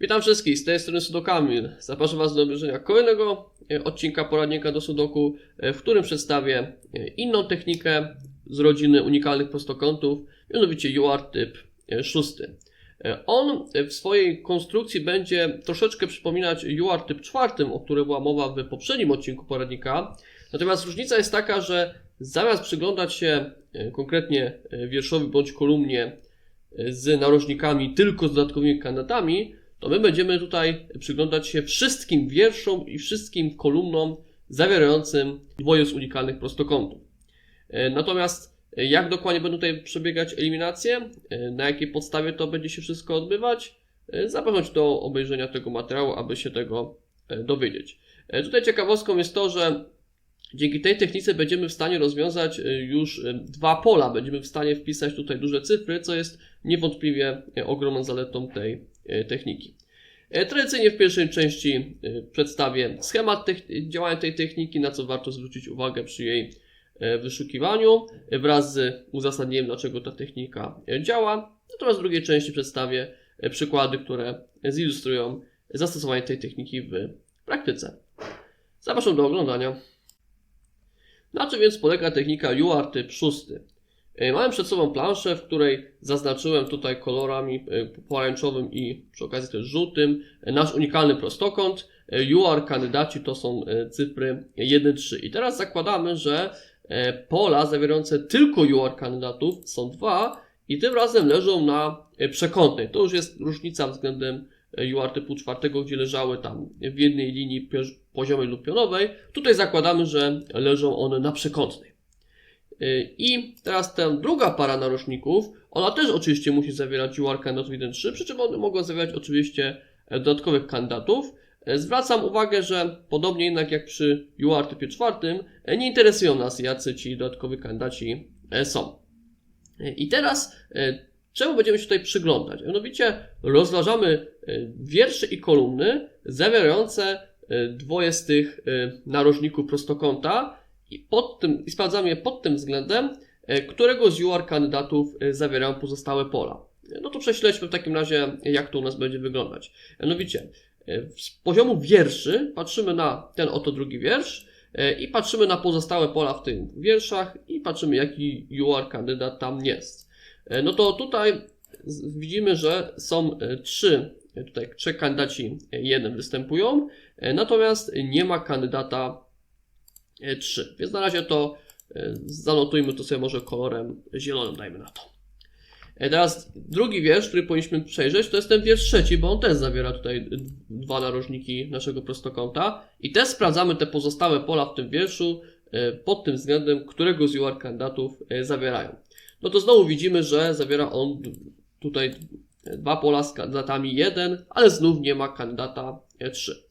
Witam wszystkich, z tej strony Sudokamil. Zapraszam Was do obejrzenia kolejnego e, odcinka poradnika do Sudoku, e, w którym przedstawię e, inną technikę z rodziny unikalnych prostokątów, mianowicie UART typ e, szósty. E, On w swojej konstrukcji będzie troszeczkę przypominać UART typ czwartym, o którym była mowa w poprzednim odcinku poradnika. Natomiast różnica jest taka, że zamiast przyglądać się konkretnie wierszowi bądź kolumnie z narożnikami tylko z dodatkowymi kandydatami, to my będziemy tutaj przyglądać się wszystkim wierszom i wszystkim kolumnom zawierającym dwoje z unikalnych prostokątów. E, Natomiast e, jak dokładnie będą tutaj przebiegać eliminacje, e, na jakiej podstawie to będzie się wszystko odbywać, zapraszam do obejrzenia tego materiału, aby się tego dowiedzieć. Tutaj ciekawostką jest to, że dzięki tej technice będziemy w stanie rozwiązać już dwa pola, będziemy w stanie wpisać tutaj duże cyfry, co jest niewątpliwie ogromną zaletą tej techniki. E, Tradycyjnie w pierwszej części e, przedstawię schemat działania tej techniki, na co warto zwrócić uwagę przy jej e, wyszukiwaniu, e, wraz z uzasadnieniem, dlaczego ta technika e, działa. Natomiast w drugiej części przedstawię e, przykłady, które zilustrują zastosowanie tej techniki w praktyce. Zapraszam do oglądania. Na czym więc polega technika UART typ 6? E, Mamy przed sobą planszę, w której zaznaczyłem tutaj kolorami e, pomarańczowym i przy okazji też żółtym e, nasz unikalny prostokąt. UR kandydaci to są cyfry 1, 3. I teraz zakładamy, że pola zawierające tylko UR kandydatów są dwa i tym razem leżą na przekątnej. To już jest różnica względem UR typu czwartego, gdzie leżały tam w jednej linii poziomej lub pionowej. Tutaj zakładamy, że leżą one na przekątnej. Y, I teraz ta druga para narożników, ona też oczywiście musi zawierać UR kandydatów 1-3, przy czym one mogą zawierać oczywiście e, dodatkowych kandydatów. E, Zwracam uwagę, że podobnie jednak jak przy UR typie czwartym, e, nie interesują nas jacy ci dodatkowi kandydaci e, są. I teraz czemu będziemy się tutaj przyglądać? Mianowicie rozważamy wiersze i kolumny zawierające dwoje z tych narożników prostokąta i, pod tym, i sprawdzamy je pod tym względem, e, którego z UR kandydatów e, zawierają pozostałe pola. E, No to prześledźmy w takim razie, jak to u nas będzie wyglądać. Mianowicie, z poziomu wierszy patrzymy na ten oto drugi wiersz i patrzymy na pozostałe pola w tych wierszach i patrzymy, jaki UR kandydat tam jest. No to tutaj widzimy, że są trzy, tutaj trzech kandydaci jeden występują, natomiast nie ma kandydata 3. Więc na razie to e, zanotujmy to sobie może kolorem zielonym, dajmy na to. E, Teraz drugi wiersz, który powinniśmy przejrzeć, to jest ten wiersz trzeci, bo on też zawiera tutaj dwa narożniki naszego prostokąta. I też sprawdzamy te pozostałe pola w tym wierszu e, pod tym względem, którego z UR kandydatów e, zawierają. No to znowu widzimy, że zawiera on tutaj dwa pola z kandydatami 1, ale znów nie ma kandydata 3.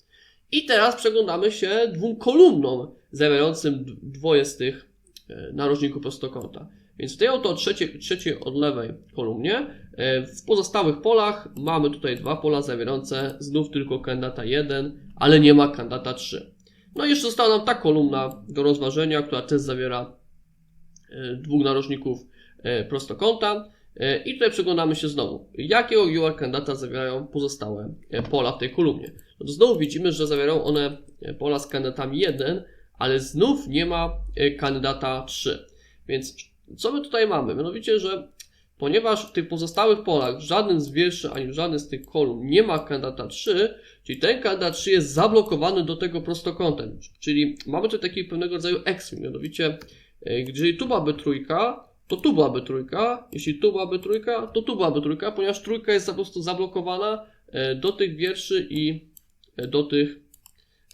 I teraz przeglądamy się dwóm kolumnom zawierającym dwoje z tych e, narożników prostokąta. Więc w tej oto trzeciej, trzeciej od lewej kolumnie e, w pozostałych polach mamy tutaj dwa pola zawierające znów tylko kandydata 1, ale nie ma kandydata 3. No i jeszcze została nam ta kolumna do rozważenia, która też zawiera e, dwóch narożników prostokąta. E, I tutaj przyglądamy się znowu, jakiego UR kandydata zawierają pozostałe e, pola w tej kolumnie. No to znowu widzimy, że zawierają one e, pola z kandydatami 1, ale znów nie ma kandydata 3. Więc co my tutaj mamy? Mianowicie, że ponieważ w tych pozostałych polach żadnym z wierszy ani żadnym z tych kolumn nie ma kandydata 3, czyli ten kandydat 3 jest zablokowany do tego prostokątem. Czyli mamy tutaj taki pewnego rodzaju eksprim, mianowicie jeżeli tu byłaby trójka, to tu byłaby trójka, jeśli tu byłaby trójka, to tu byłaby trójka, ponieważ trójka jest po prostu zablokowana e, do tych wierszy i e, do tych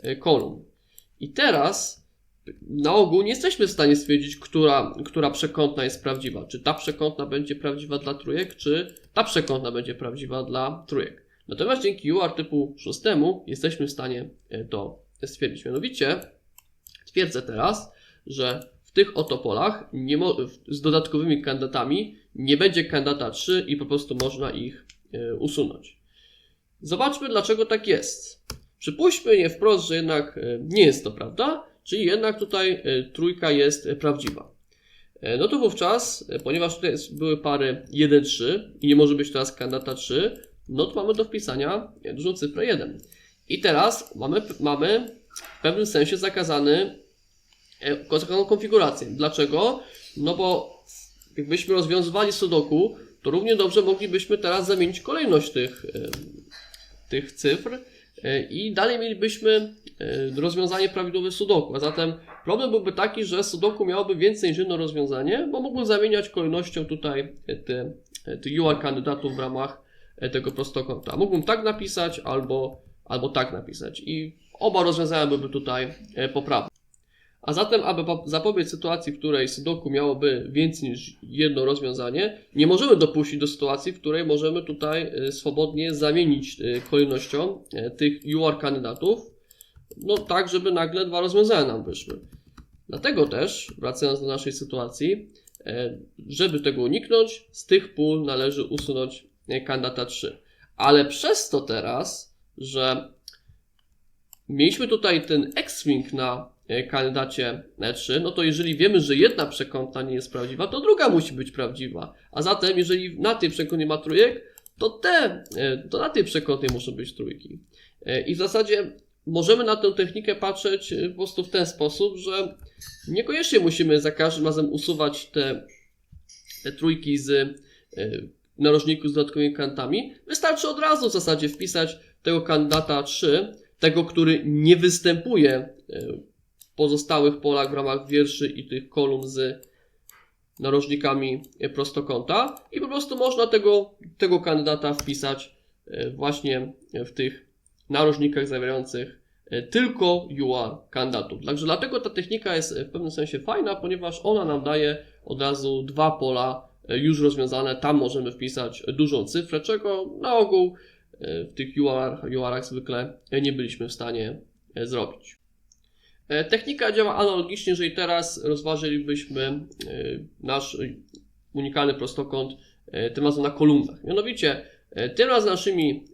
e, kolumn. I teraz na ogół nie jesteśmy w stanie stwierdzić, która, która przekątna jest prawdziwa. Czy ta przekątna będzie prawdziwa dla trójek, czy ta przekątna będzie prawdziwa dla trójek. Natomiast dzięki UR typu 6 jesteśmy w stanie to stwierdzić. Mianowicie twierdzę teraz, że tych oto polach nie mo- z dodatkowymi kandydatami nie będzie kandydata 3 i po prostu można ich e, usunąć. Zobaczmy, dlaczego tak jest. Przypuśćmy nie wprost, że jednak e, nie jest to prawda, czyli jednak tutaj e, trójka jest prawdziwa. No to wówczas, ponieważ tutaj jest, były pary 1-3 i nie może być teraz kandydata 3, no to mamy do wpisania dużą cyfrę 1. I teraz mamy, mamy w pewnym sensie zakazany, e, zakazaną konfigurację. Dlaczego? No bo jakbyśmy rozwiązywali sudoku, to równie dobrze moglibyśmy teraz zamienić kolejność tych, e, tych cyfr e, i dalej mielibyśmy rozwiązanie prawidłowe sudoku. A zatem problem byłby taki, że sudoku miałoby więcej niż jedno rozwiązanie, bo mógłby zamieniać kolejnością tutaj te, te UR kandydatów w ramach tego prostokąta. Mógłbym tak napisać albo, albo tak napisać i oba rozwiązania byłyby tutaj poprawne. A zatem, aby po- zapobiec sytuacji, w której Sudoku miałoby więcej niż jedno rozwiązanie, nie możemy dopuścić do sytuacji, w której możemy tutaj e, swobodnie zamienić e, kolejnością e, tych UR kandydatów, no tak, żeby nagle dwa rozwiązania nam wyszły. Dlatego też, wracając do naszej sytuacji, żeby tego uniknąć, z tych pól należy usunąć kandydata 3. Ale przez to teraz, że mieliśmy tutaj ten X-Wing na kandydacie E3, no to jeżeli wiemy, że jedna przekątna nie jest prawdziwa, to druga musi być prawdziwa. A zatem, jeżeli na tej przekątnej ma trójek, to te, e, to na tej przekątnej muszą być trójki. E, I w zasadzie możemy na tę technikę patrzeć e, po prostu w ten sposób, że niekoniecznie musimy za każdym razem usuwać te, te trójki z e, narożników z dodatkowymi kantami. Wystarczy od razu w zasadzie wpisać tego kandydata 3, tego, który nie występuje e, pozostałych polach w ramach wierszy i tych kolumn z narożnikami prostokąta i po prostu można tego, tego kandydata wpisać e, właśnie w tych narożnikach zawierających e, tylko UR kandydatów. Także dlatego ta technika jest w pewnym sensie fajna, ponieważ ona nam daje od razu dwa pola e, już rozwiązane. Tam możemy wpisać dużą cyfrę, czego na ogół w tych UR, UR-ach zwykle nie byliśmy w stanie zrobić. E, Technika działa analogicznie, jeżeli teraz rozważylibyśmy e, nasz unikalny prostokąt e, tym razem na kolumnach. Mianowicie, tym razem naszymi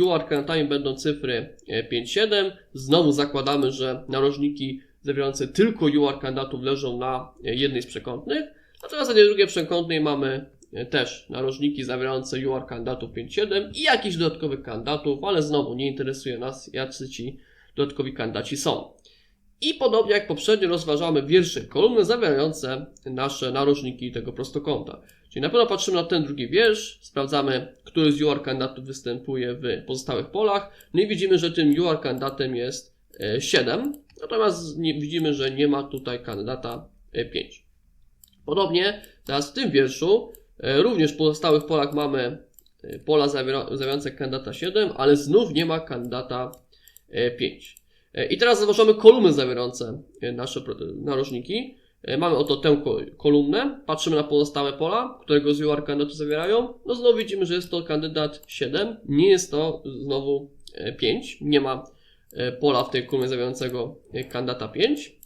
UR kandydatami będą cyfry e, 5, 7. Znowu zakładamy, że narożniki zawierające tylko UR kandydatów leżą na jednej z przekątnych. Natomiast na tej drugiej przekątnej mamy też narożniki zawierające UR kandydatów 5, 7 i jakichś dodatkowych kandydatów, ale znowu nie interesuje nas, jacy ci dodatkowi kandydaci są. I podobnie jak poprzednio rozważamy wiersze kolumny zawierające nasze narożniki tego prostokąta. Czyli na pewno patrzymy na ten drugi wiersz, sprawdzamy, który z UR kandydatów występuje w pozostałych polach, no i widzimy, że tym UR kandydatem jest e, 7, natomiast nie, widzimy, że nie ma tutaj kandydata e, 5. Podobnie teraz w tym wierszu e, również w pozostałych polach mamy e, pola zawiera- zawierające kandydata 7, ale znów nie ma kandydata e, 5. E, I teraz zauważamy kolumny zawierające e, nasze narożniki. E, Mamy oto tę ko- kolumnę, patrzymy na pozostałe pola, którego z UR kandydatu zawierają. No znowu widzimy, że jest to kandydat 7, nie jest to znowu e, 5, nie ma pola w tej kolumnie zawierającego kandydata 5.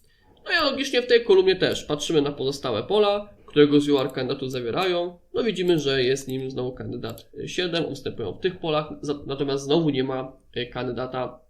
No i analogicznie w tej kolumnie też patrzymy na pozostałe pola, którego z UR kandydatów zawierają. No widzimy, że jest nim znowu kandydat 7, ustępują w tych polach, natomiast znowu nie ma kandydata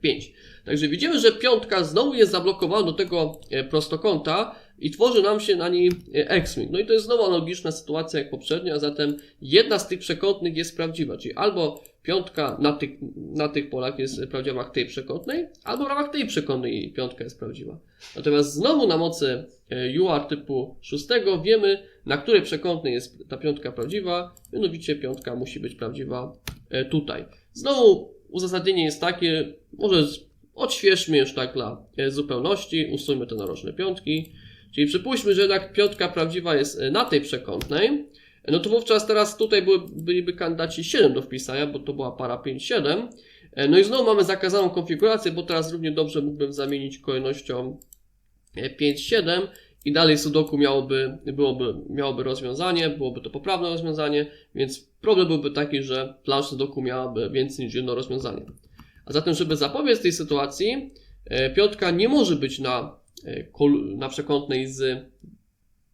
5. Także widzimy, że piątka znowu jest zablokowana do tego e, prostokąta i tworzy nam się na niej e, X-Wing. No i to jest znowu analogiczna sytuacja jak poprzednio, a zatem jedna z tych przekątnych jest prawdziwa, czyli albo piątka na tych, na tych polach jest prawdziwa w ramach tej przekątnej, albo w ramach tej przekątnej piątka jest prawdziwa. Natomiast znowu na mocy e, UR typu 6 wiemy, na której przekątnej jest ta piątka prawdziwa, mianowicie piątka musi być prawdziwa e, tutaj. Znowu uzasadnienie jest takie, może odświeżmy już tak dla e, zupełności, usuńmy te narożne piątki. Czyli przypuśćmy, że jednak piątka prawdziwa jest e, na tej przekątnej, e, no to wówczas teraz tutaj były, byliby kandydaci 7 do wpisania, bo to była para 5-7. E, No i znowu mamy zakazaną konfigurację, bo teraz równie dobrze mógłbym zamienić kolejnością e, 5-7 i dalej sudoku miałoby, byłoby, miałoby rozwiązanie, byłoby to poprawne rozwiązanie, więc problem byłby taki, że plansza sudoku miałaby więcej niż jedno rozwiązanie. A zatem, żeby zapobiec tej sytuacji, e, piątka nie może być na, e, na przekątnej z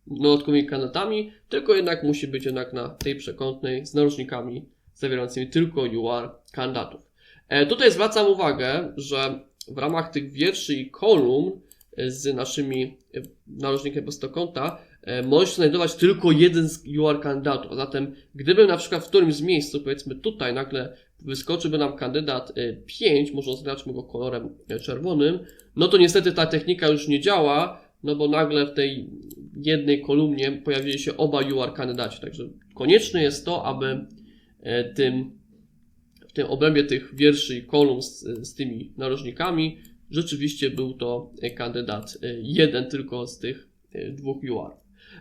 dodatkowymi kandydatami, tylko jednak musi być jednak na tej przekątnej z narożnikami zawierającymi tylko UR kandydatów. E, Tutaj zwracam uwagę, że w ramach tych wierszy i kolumn z naszymi e, narożnikami prostokąta e, może się znajdować tylko jeden z UR kandydatów. A zatem, gdyby na przykład w którymś z miejsc, powiedzmy tutaj nagle wyskoczyłby nam kandydat e, 5, może oznaczmy go kolorem e, czerwonym, no to niestety ta technika już nie działa, no bo nagle w tej jednej kolumnie pojawili się oba UR kandydaci. Także konieczne jest to, aby e, tym, w tym obrębie tych wierszy i kolumn z, z tymi narożnikami rzeczywiście był to e, kandydat e, jeden tylko z tych e, dwóch UR.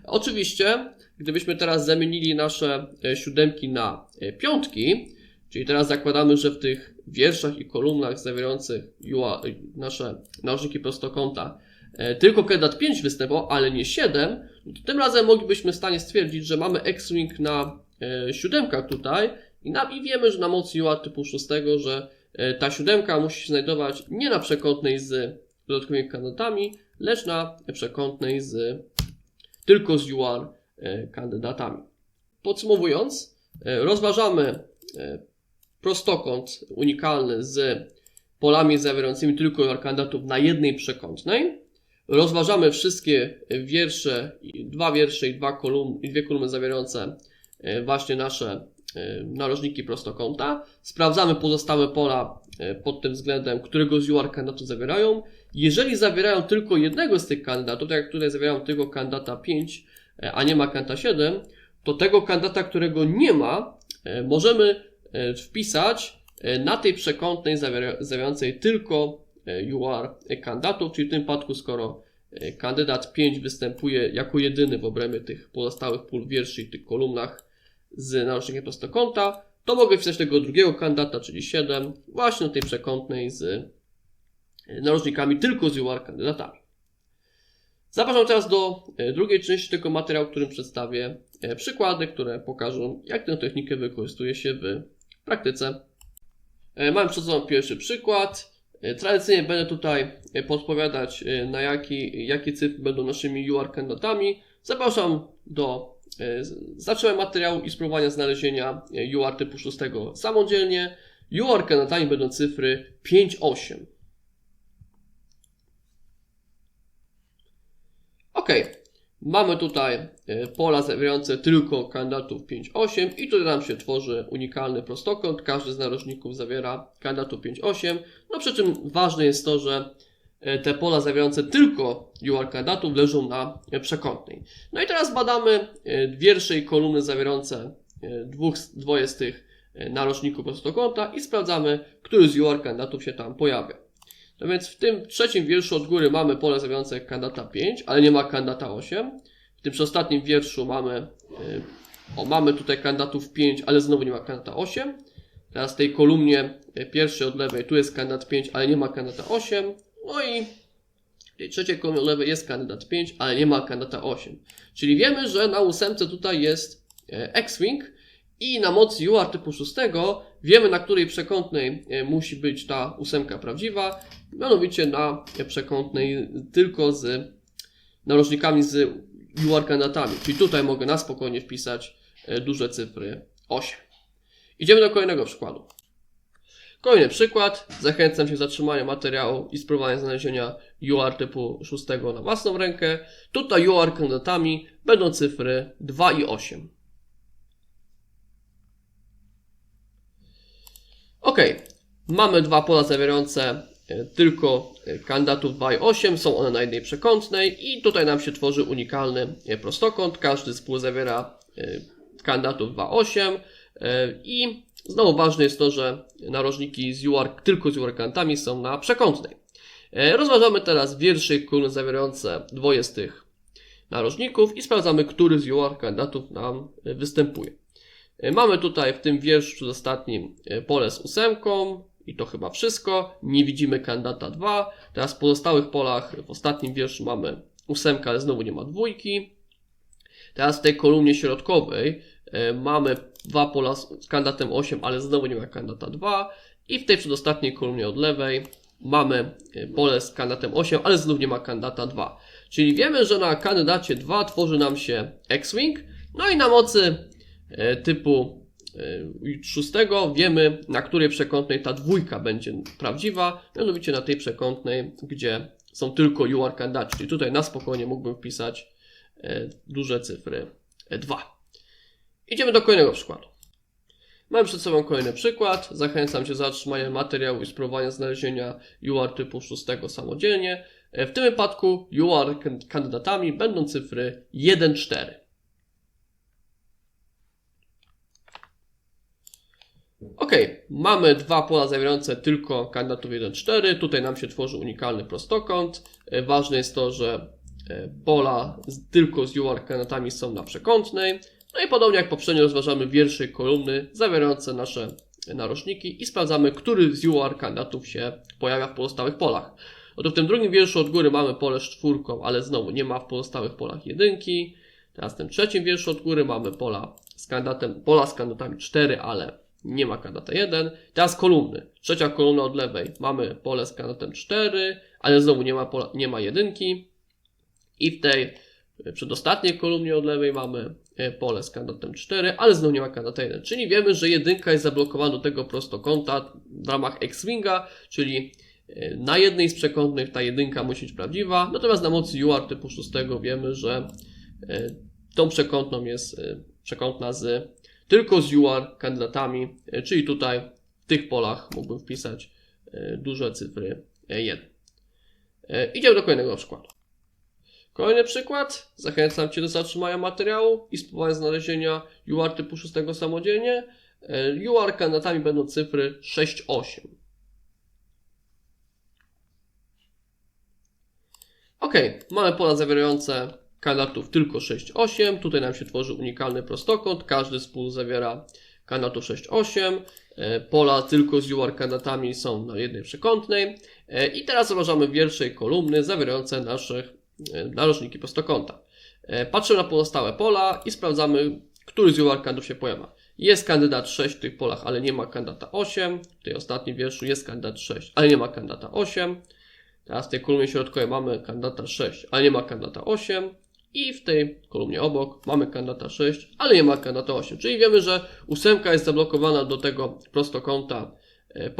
Oczywiście, gdybyśmy teraz zamienili nasze siódemki na piątki, czyli teraz zakładamy, że w tych wierszach i kolumnach zawierających UR, nasze narożniki prostokąta tylko kandydat 5 występował, ale nie 7, no to tym razem moglibyśmy w stanie stwierdzić, że mamy X-Wing na siódemkach tutaj i, i wiemy, że na mocy UR typu 6, że ta siódemka musi się znajdować nie na przekątnej z dodatkowymi kandydatami, lecz na przekątnej z tylko z UR e, kandydatami. Podsumowując, e, rozważamy e, prostokąt unikalny z polami zawierającymi tylko kandydatów na jednej przekątnej. Rozważamy wszystkie wiersze, dwa wiersze i dwa kolumny, dwie kolumny zawierające e, właśnie nasze e, narożniki prostokąta. Sprawdzamy pozostałe pola e, pod tym względem, którego z UR kandydatów zawierają. Jeżeli zawierają tylko jednego z tych kandydatów, tak jak tutaj zawierają tylko kandydata 5, e, a nie ma kandydata 7, to tego kandydata, którego nie ma, e, możemy e, wpisać e, na tej przekątnej zawiera- zawierającej tylko e, UR kandydatów, czyli w tym przypadku, skoro e, kandydat 5 występuje jako jedyny w obrębie tych pozostałych pól wierszy i tych kolumnach z narożnikiem prostokąta, to mogę wpisać tego drugiego kandydata, czyli 7, właśnie na tej przekątnej z narożnikami tylko z UR kandydatami. Zapraszam teraz do e, drugiej części tego materiału, w którym przedstawię e, przykłady, które pokażą, jak tę technikę wykorzystuje się w praktyce. E, Mam przed sobą pierwszy przykład. E, Tradycyjnie będę tutaj e, podpowiadać, e, na jaki, jakie cyfry będą naszymi UR kandydatami. Zapraszam do e, z- zatrzymania materiału i spróbowania znalezienia UR typu 6 samodzielnie. UR kandydatami będą cyfry 5, 8. Ok, mamy tutaj e, pola zawierające tylko kandydatów 5-8 i tutaj nam się tworzy unikalny prostokąt. Każdy z narożników zawiera kandydatów 5-8. No przy czym ważne jest to, że te pola zawierające tylko UR kandydatów leżą na e, przekątnej. No i teraz badamy e, wiersze i kolumny zawierające e, dwóch, dwoje z tych e, narożników prostokąta i sprawdzamy, który z UR kandydatów się tam pojawia. No więc w tym trzecim wierszu od góry mamy pole zawierające kandydata 5, ale nie ma kandydata 8. W tym przedostatnim wierszu mamy, o, mamy tutaj kandydatów 5, ale znowu nie ma kandydata 8. Teraz w tej kolumnie pierwszej od lewej tu jest kandydat 5, ale nie ma kandydata 8. No i w tej trzeciej kolumnie lewej jest kandydat 5, ale nie ma kandydata 8. Czyli wiemy, że na ósemce tutaj jest e, X-Wing i na mocy UR typu 6 wiemy, na której przekątnej e, musi być ta ósemka prawdziwa mianowicie na przekątnej tylko z narożnikami z UR kandydatami. Czyli tutaj mogę na spokojnie wpisać e, duże cyfry 8. Idziemy do kolejnego przykładu. Kolejny przykład. Zachęcam się do zatrzymania materiału i spróbowania znalezienia UR typu 6 na własną rękę. Tutaj UR kandydatami będą cyfry 2 i 8. Ok, mamy dwa pola zawierające e, tylko e, kandydatów 2 i 8, są one na jednej przekątnej i tutaj nam się tworzy unikalny e, prostokąt. Każdy z pól zawiera kandydatów 2, 8 e, i znowu ważne jest to, że narożniki z UR, tylko z UR kandydatami są na przekątnej. E, Rozważamy teraz wiersze i kolumny zawierające dwoje z tych narożników i sprawdzamy, który z UR kandydatów nam e, występuje. E, Mamy tutaj w tym wierszu ostatnim e, pole z ósemką i to chyba wszystko. Nie widzimy kandydata 2. Teraz w pozostałych polach w ostatnim wierszu mamy ósemkę, ale znowu nie ma dwójki. Teraz w tej kolumnie środkowej e, mamy dwa pola z kandydatem 8, ale znowu nie ma kandydata 2. I w tej przedostatniej kolumnie od lewej mamy e, pole z kandydatem 8, ale znów nie ma kandydata 2. Czyli wiemy, że na kandydacie 2 tworzy nam się X-Wing. No i na mocy e, typu e, szóstego wiemy, na której przekątnej ta dwójka będzie prawdziwa, mianowicie na tej przekątnej, gdzie są tylko UR kandydaci. Czyli tutaj na spokojnie mógłbym wpisać e, duże cyfry e, 2. Idziemy do kolejnego przykładu. Mam przed sobą kolejny przykład. Zachęcam Cię do zatrzymania materiału i spróbowania znalezienia UR typu 6 samodzielnie. E, W tym wypadku UR kan- kandydatami będą cyfry 1-4. Ok, mamy dwa pola zawierające tylko kandydatów 1-4. Tutaj nam się tworzy unikalny prostokąt. E, Ważne jest to, że e, pola tylko z UR kandydatami są na przekątnej. No i podobnie jak poprzednio rozważamy wiersze kolumny zawierające nasze narożniki i sprawdzamy, który z UR kandydatów się pojawia w pozostałych polach. Oto w tym drugim wierszu od góry mamy pole z czwórką, ale znowu nie ma w pozostałych polach jedynki. Teraz w tym trzecim wierszu od góry mamy pola z kandydatem, pola z kandydatami 4, ale nie ma kandydata 1. Teraz kolumny. Trzecia kolumna od lewej mamy pole z kandydatem 4, ale znowu nie ma, pola, nie ma jedynki. I w tej przedostatniej kolumnie od lewej mamy pole z kandydatem 4, ale znowu nie ma kandydata 1. Czyli wiemy, że jedynka jest zablokowana do tego prostokąta w ramach X-Winga, czyli e, na jednej z przekątnych ta jedynka musi być prawdziwa, natomiast na mocy UR typu 6 wiemy, że e, tą przekątną jest e, przekątna z tylko z UR kandydatami, e, czyli tutaj w tych polach mógłbym wpisać e, duże cyfry e, 1. E, Idziemy do kolejnego przykładu. Kolejny przykład. Zachęcam Cię do zatrzymania materiału i spróbowania znalezienia UR typu 6 samodzielnie. E, UR kandydatami będą cyfry 6-8. Ok, mamy pola zawierające kandydatów tylko 6-8. Tutaj nam się tworzy unikalny prostokąt. Każdy z pól zawiera kandydatów 6-8. E, Pola tylko z UR kandydatami są na jednej przekątnej. E, I teraz rozważamy wiersze kolumny zawierające naszych narożniki prostokąta. E, Patrzymy na pozostałe pola i sprawdzamy, który z kandydatów się pojawia. Jest kandydat 6 w tych polach, ale nie ma kandydata 8. W tej ostatnim wierszu jest kandydat 6, ale nie ma kandydata 8. Teraz w tej kolumnie środkowej mamy kandydata 6, ale nie ma kandydata 8. I w tej kolumnie obok mamy kandydata 6, ale nie ma kandydata 8. Czyli wiemy, że ósemka jest zablokowana do tego prostokąta e, e,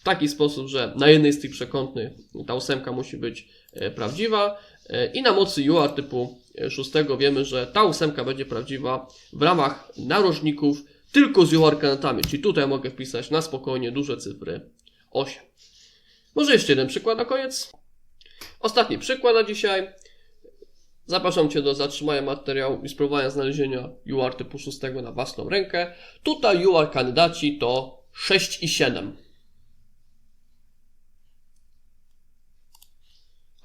w taki sposób, że na jednej z tych przekątnych ta ósemka musi być e, prawdziwa. E, I na mocy UR typu 6 wiemy, że ta ósemka będzie prawdziwa w ramach narożników tylko z UR kandydatami. Czyli tutaj mogę wpisać na spokojnie duże cyfry 8. Może jeszcze jeden przykład na koniec. Ostatni przykład na dzisiaj. Zapraszam Cię do zatrzymania materiału i spróbowania znalezienia UR typu 6 na własną rękę. Tutaj UR kandydaci to 6 i 7.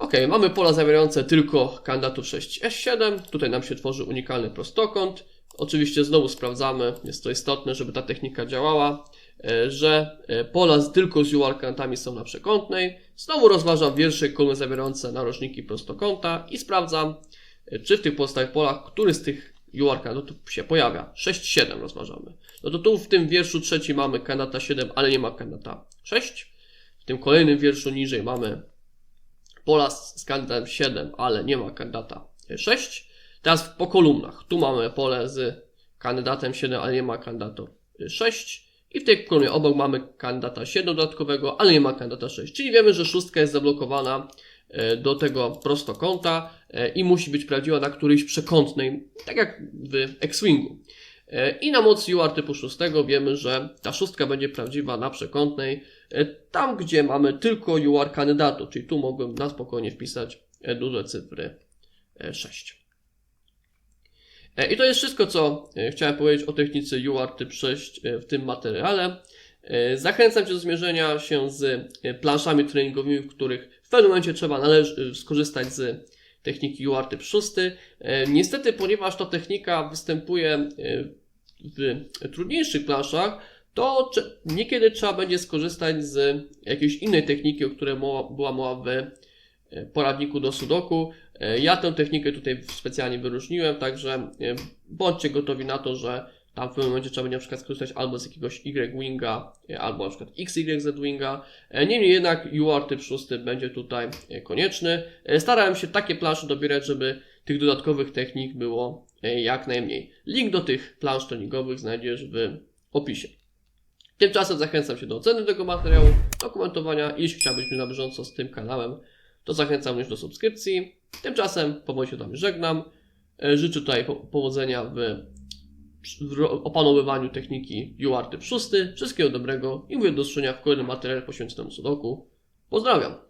Ok, mamy pola zawierające tylko kandydatów 6S7. Tutaj nam się tworzy unikalny prostokąt. Oczywiście znowu sprawdzamy, jest to istotne, żeby ta technika działała, e, że e, pola tylko z UR kandydatami są na przekątnej. Znowu rozważam wiersze kolumny zawierające narożniki prostokąta i sprawdzam, e, czy w tych pozostałych polach, który z tych UR kandydatów się pojawia. 6-7 rozważamy. No to tu w tym wierszu trzecim mamy kandydata 7, ale nie ma kandydata 6. W tym kolejnym wierszu niżej mamy pola z kandydatem 7, ale nie ma kandydata 6. Teraz po kolumnach. Tu mamy pole z kandydatem 7, ale nie ma kandydata 6. I w tej kolumnie obok mamy kandydata 7 dodatkowego, ale nie ma kandydata 6. Czyli wiemy, że szóstka jest zablokowana e, do tego prostokąta e, i musi być prawdziwa na którejś przekątnej, tak jak w X-Wingu. E, I na mocy UR typu 6 wiemy, że ta szóstka będzie prawdziwa na przekątnej, tam gdzie mamy tylko UR kandydatu, czyli tu mogłem na spokojnie wpisać e, duże cyfry e, 6. E, I to jest wszystko, co e, chciałem powiedzieć o technice UR typ 6 e, w tym materiale. E, Zachęcam Cię do zmierzenia się z e, planszami treningowymi, w których w pewnym momencie trzeba należ- e, skorzystać z techniki UR typ 6. E, Niestety, ponieważ ta technika występuje e, w trudniejszych planszach, to niekiedy trzeba będzie skorzystać z jakiejś innej techniki, o której mowa, była mowa w e, poradniku do Sudoku. E, Ja tę technikę tutaj specjalnie wyróżniłem, także e, bądźcie gotowi na to, że tam w pewnym momencie trzeba będzie na przykład skorzystać albo z jakiegoś Y-Winga, albo na przykład XYZ-Winga. Niemniej jednak UR typ 6 będzie tutaj konieczny. Starałem się takie plansze dobierać, żeby tych dodatkowych technik było jak najmniej. Link do tych plansz treningowych znajdziesz w opisie. Tymczasem zachęcam Cię do oceny tego materiału, do komentowania i jeśli chciałbyś być na bieżąco z tym kanałem, to zachęcam również do subskrypcji. Tymczasem powoli się Wami żegnam. E, Życzę tutaj po- powodzenia w, opanowywaniu techniki UART typ 6. Wszystkiego dobrego i mówię do usłyszenia w kolejnym materiale poświęconym sudoku. Pozdrawiam!